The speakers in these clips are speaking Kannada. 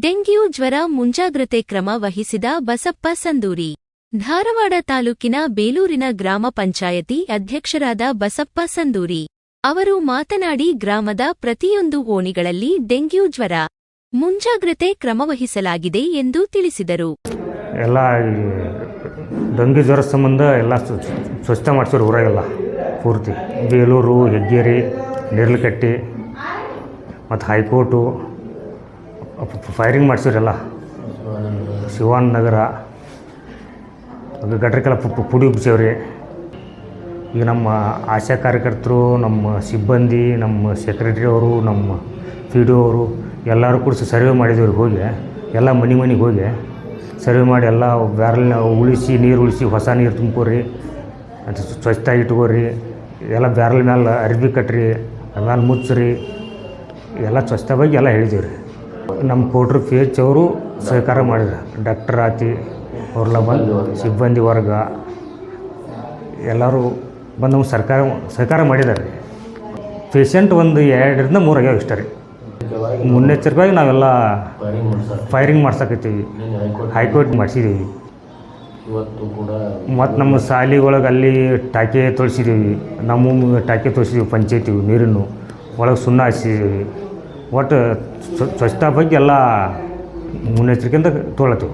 ಡೆಂಗ್ಯೂ ಜ್ವರ ಮುಂಜಾಗ್ರತೆ ಕ್ರಮ ವಹಿಸಿದ ಬಸಪ್ಪ ಸಂದೂರಿ. ಧಾರವಾಡ ತಾಲೂಕಿನ ಬೇಲೂರಿನ ಗ್ರಾಮ ಪಂಚಾಯತಿ ಅಧ್ಯಕ್ಷರಾದ ಬಸಪ್ಪ ಸಂದೂರಿ. ಅವರು ಮಾತನಾಡಿ ಗ್ರಾಮದ ಪ್ರತಿಯೊಂದು ಓಣಿಗಳಲ್ಲಿ ಡೆಂಗ್ಯೂ ಜ್ವರ ಮುಂಜಾಗ್ರತೆ ಕ್ರಮವಹಿಸಲಾಗಿದೆ ಎಂದು ತಿಳಿಸಿದರು. ಎಲ್ಲ ಡೆಂಗ್ಯೂ ಜ್ವರ ಸಂಬಂಧ ಎಲ್ಲ ಸ್ವ- ಸ್ವಚ್ಛತೆ ಮಾಡಿಸೋರು ಊರಾಗೆಲ್ಲ ಪೂರ್ತಿ. ಬೇಲೂರು, ಹೆಗ್ಗೇರಿ, ನೇರ್ಲಕಟ್ಟಿ, ಮತ್ತು ಹೈಕೋರ್ಟು ಫೈರಿಂಗ್ ಮಾಡಿಸಿರಲ್ಲ ಶಿವಾನ್ ನಗರ. ಅದು ಪು- ಪುಡಿ ಉಬ್ಸೇವ್ರಿ ಈಗ ನಮ್ಮ ಆಶಾ ಕಾರ್ಯಕರ್ತರು, ನಮ್ಮ ಸಿಬ್ಬಂದಿ, ನಮ್ಮ ಸೆಕ್ರೆಟರಿ ಅವರು, ನಮ್ಮ ಪಿ ಡಿ ಅವರು ಎಲ್ಲರೂ ಕೂಡ ಸರ್ವೆ ಮಾಡಿದವ್ರಿಗೆ ಹೋಗಿ. ಎಲ್ಲ ಮನೆ ಮನೆಗೆ ಹೋಗಿ. ಸರ್ವೆ ಮಾಡಿ ಎಲ್ಲ ಬ್ಯಾರಲ್ ಉಳಿಸಿ, ನೀರು ಉಳಿಸಿ, ಹೊಸ ನೀರು ತುಂಬ್ಕೋರಿ ಅಂತ ಸ್ವಚ್ಛತಾಗಿ ಇಟ್ಕೋರಿ. ಎಲ್ಲ ಬ್ಯಾರಲ್ ಮೇಲೆ ಅರ್ಬಿ ಕಟ್ಟ್ರಿ ಆಮೇಲೆ ಮುಚ್ಚ್ರಿ. ಎಲ್ಲ ಸ್ವಚ್ಛತೆ ಬಗ್ಗೆ ಎಲ್ಲ ಹೇಳಿದ್ದೀವಿ ರೀ ನಮ್ಮ ಕೋಟ್ರ ಪಿ ಎಚ್ ಅವರು ಸಹಕಾರ ಮಾಡಿದ್ರು. ಡಾಕ್ಟರ್ ಆತಿ ಅವ್ರೆಲ್ಲ ಬಂದು ಸಿಬ್ಬಂದಿ ವರ್ಗ, ಎಲ್ಲರೂ ಬಂದು ಸರ್ಕಾರ, ಸಹಕಾರ ಮಾಡಿದ್ದಾರೆ. ಪೇಷಂಟ್ ಒಂದು ಎರಡರಿಂದ ಮೂರು ಆಗ್ಯಾವ ಇಷ್ಟ ರೀ. ಮುನ್ನೆಚ್ಚರಿಕೆಯಾಗಿ ನಾವೆಲ್ಲ ಫೈರಿಂಗ್ ಮಾಡ್ಸಕತ್ತೀವಿ. ಹೈಕೋರ್ಟ್ ಮಾಡಿಸಿದ್ದೀವಿ ಮತ್ತು ನಮ್ಮ ಶಾಲೆ ಅಲ್ಲಿ ಟಾಕಿ ತೋರಿಸಿದ್ದೀವಿ ನಮ್ಮ ಟಾಕಿ ತೋರಿಸಿದ್ದೀವಿ ಪಂಚಾಯತಿ ನೀರನ್ನು. ಒಳಗೆ ಸುಣ್ಣ ಹಚ್ಚಿದ್ದೀವಿ ಒಟ್ಟು ಸ್ವ- ಸ್ವಚ್ಛತಾ ಬಗ್ಗೆ ಎಲ್ಲ ಮುನ್ನೆಚ್ಚರಿಕೆಯಿಂದ ತೊಳತೀವಿ.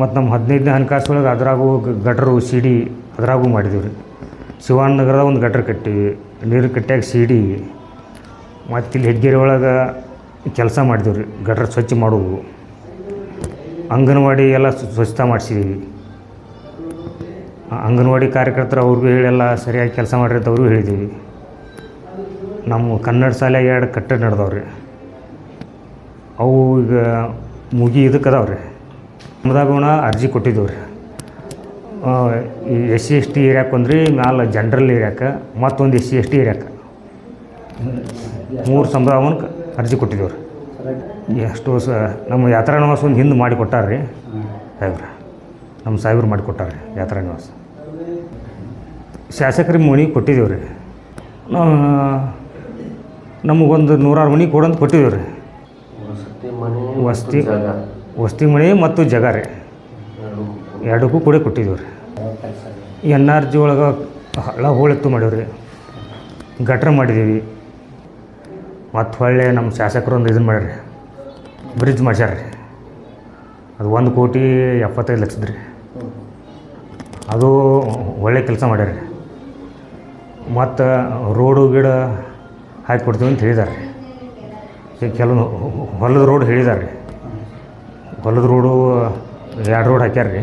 ಮತ್ತು ನಮ್ಮ ಹದಿನೈದನೇ ಹಣಕಾಸು ಒಳಗೆ ಅದ್ರಾಗೂ ಗಟರು ಸಿಡಿ ಅದ್ರಾಗೂ ಮಾಡಿದ್ದೀವಿ ರೀ. ಶಿವಾನ್ ಒಂದು ಗಟ್ರ ಕಟ್ಟಿವಿ, ನೀರು ಕಟ್ಟ್ಯಾಗ ಸಿಡಿ ಮತ್ತು ಇಲ್ಲಿ ಹೆಗ್ಗೇರಿ ಒಳಗೆ ಕೆಲಸ ಮಾಡಿದ್ದೀವಿ ರೀ, ಗಟ್ರ ಸ್ವಚ್ಛ ಮಾಡೋದು ಅಂಗನವಾಡಿ ಎಲ್ಲ ಸ್ವ- ಸ್ವಚ್ಛತಾ ಮಾಡಿಸಿದ್ದೀವಿ ಅಂಗನವಾಡಿ ಕಾರ್ಯಕರ್ತರು ಅವ್ರಿಗೂ ಹೇಳೆಲ್ಲ ಸರಿಯಾಗಿ ಕೆಲಸ ಮಾಡ್ರಿ ಅಂತ ಅವ್ರಿಗೂ ಹೇಳಿದ್ದೀವಿ ನಮ್ಮ ಕನ್ನಡ ಶಾಲೆಗೆ ಎರಡು ಕಟ್ಟಡ ನಡೆದವ್ರಿ. ಅವು ಈಗ ಮುಗಿ ಇದಕ್ಕೆ ಅದಾವೆ ರೀ. ನಮ್ಮದಾಗೋಣ ಅರ್ಜಿ ಕೊಟ್ಟಿದ್ದೇವೆ ರೀ. ಎಸ್ ಸಿ, ಎಸ್ ಟಿ ಏರಿಯಾಕ್ಕೆ ಒಂದ್ರಿ ಮ್ಯಾಲೆ ಜನ್ರಲ್ ಏರಿಯಾಕ, ಮತ್ತೊಂದು ಎಸ್ ಸಿ, ಎಸ್ ಟಿ ಏರಿಯಾಕ್ಕೆ ಮೂರು ಸಮುದಾಯವನ್ನು ಅರ್ಜಿ ಕೊಟ್ಟಿದ್ದೇವೆ ರೀ. ಎಷ್ಟು ಸ, ನಮ್ಮ ಯಾತ್ರಾ ನಿವಾಸ ಒಂದು ಹಿಂದೆ ಮಾಡಿ ಕೊಟ್ಟಾರ ರೀ. ಸಾಹೇಬ್ರ ನಮ್ಮ ಸಾಹೇಬ್ರು ಮಾಡಿ ಕೊಟ್ಟಾರ ರೀ ಯಾತ್ರಾ ನಿವಾಸ. ಶಾಸಕರಿಗೆ ಮನೆ ಕೊಟ್ಟಿದ್ದೇವೆ ರೀ. ನಮಗೊಂದು ನೂರಾರು ಮನೆ ಕೊಡಂತ ಕೊಟ್ಟಿದ್ದೇವೆ ರೀ. ವಸತಿ ವಸ್ತಿ ಮಳೆ ಮತ್ತು ಜಗ ರೀ. ಎರಡಕ್ಕೂ ಕೂಡ ಕೊಟ್ಟಿದ್ದೇವೆ ರೀ. ಎನ್ ಆರ್ ಜಿ ಒಳಗೆ ಹಳ್ಳ ಹೋಳೆತ್ತು ಮಾಡೀವಿ ರೀ ಗಟ್ರ ಮಾಡಿದ್ದೀವಿ ಮತ್ತು ಹೊಳ್ಳೆ ನಮ್ಮ ಶಾಸಕರು ಒಂದು ಇದನ್ನು ಮಾಡ್ಯಾರ. ಬ್ರಿಡ್ಜ್ ಮಾಡ್ಸ್ಯಾರ ರೀ ಅದು ಒಂದು ಕೋಟಿ ಎಪ್ಪತ್ತೈದು ಲಕ್ಷದ ಅದು ಒಳ್ಳೆ ಕೆಲಸ ಮಾಡ್ಯಾರ ಮತ್ತು ರೋಡು ಗಿಡ ಹಾಕಿ ಕೊಡ್ತೀವಿ ಅಂತ ಹೇಳಿದ್ದಾರೆ ಕೆಲವೊಂದು ಹೊಲದ ರೋಡ್ ಹೇಳಿದಾರೆ ರೀ. ಹೊಲದ ರೋಡು, ಎರಡು ರೋಡ್ ಹಾಕ್ಯಾರ ರೀ.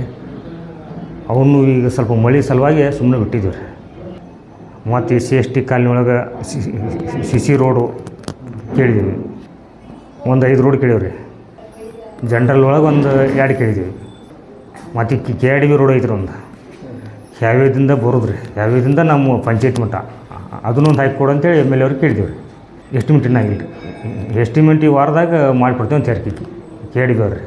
ಅವನು ಈಗ ಸ್ವಲ್ಪ ಮಳೆ ಸಲುವಾಗಿ ಸುಮ್ಮನೆ ಬಿಟ್ಟಿದ್ದೀವಿ ರೀ. ಮತ್ತು ಸಿ ಎಸ್ ಟಿ ಕಾಲನಿ ಒಳಗೆ ಸಿ ಸಿ ರೋಡು ಕೇಳಿದ್ದೀವಿ ಒಂದು ಐದು ರೋಡ್ ಕೇಳೀವಿ ರೀ ಜನ್ರಲ್ ಒಳಗೆ ಒಂದು ಎರಡು ಕೇಳಿದ್ದೀವಿ ಮತ್ತು K R D B road ಐತ್ರಿ ಒಂದು. ಯಾವ್ಯಾವ್ದಿಂದ ಬರೋದು ರೀ ಯಾವ್ಯಾವ್ದಿಂದ ನಮ್ಮ ಪಂಚಾಯತ್ ಮಟ್ಟ? ಅದನ್ನೊಂದು ಹಾಕಿ ಕೊಡು ಅಂತೇಳಿ ಎಂ ಎಲ್ ಅವ್ರಿಗೆ ಕೇಳಿದ್ದೀವಿ ರೀ. ಎಸ್ಟಿಮೇಟ್ ಇನ್ನಾಗಿಲ್ಲ ರೀ ಎಸ್ಟಿಮೇಟ್ ಈ ವಾರದಾಗ ಮಾಡಿಕೊಡ್ತೇವೆ ಅಂತ ಹೇಳಿ ಕೇಳಿದವ್ರಿ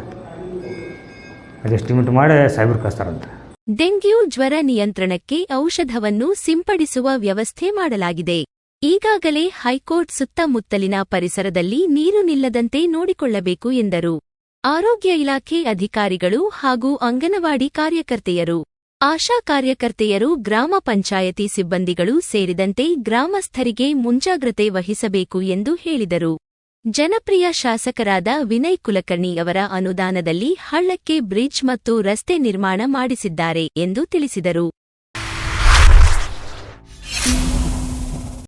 ಅದು ಎಸ್ಟಿಮೇಟ್ ಮಾಡಿ ಸಾಹೇಬ್ರು ಕಳಿಸ್ತಾರಂತೆ. ಡೆಂಗ್ಯೂ ಜ್ವರ ನಿಯಂತ್ರಣಕ್ಕೆ ಔಷಧವನ್ನು ಸಿಂಪಡಿಸುವ ವ್ಯವಸ್ಥೆ ಮಾಡಲಾಗಿದೆ. ಈಗಾಗಲೇ ಹೈಕೋರ್ಟ್ ಸುತ್ತಮುತ್ತಲಿನ ಪರಿಸರದಲ್ಲಿ ನೀರು ನಿಲ್ಲದಂತೆ ನೋಡಿಕೊಳ್ಳಬೇಕು ಎಂದರು. ಆರೋಗ್ಯ ಇಲಾಖೆ ಅಧಿಕಾರಿಗಳು ಹಾಗೂ ಅಂಗನವಾಡಿ ಕಾರ್ಯಕರ್ತೆಯರು. ಆಶಾ ಕಾರ್ಯಕರ್ತೆಯರು ಗ್ರಾಮ ಪಂಚಾಯತಿ ಸಿಬ್ಬಂದಿಗಳು ಸೇರಿದಂತೆ ಗ್ರಾಮಸ್ಥರಿಗೆ ಮುಂಜಾಗ್ರತೆ ವಹಿಸಬೇಕು ಎಂದು ಹೇಳಿದರು. ಜನಪ್ರಿಯ ಶಾಸಕರಾದ ವಿನಯ್ ಕುಲಕರ್ಣಿ ಅವರ ಅನುದಾನದಲ್ಲಿ ಹಳ್ಳಕ್ಕೆ ಬ್ರಿಡ್ಜ್ ಮತ್ತು ರಸ್ತೆ ನಿರ್ಮಾಣ ಮಾಡಿಸಿದ್ದಾರೆ ಎಂದು ತಿಳಿಸಿದರು.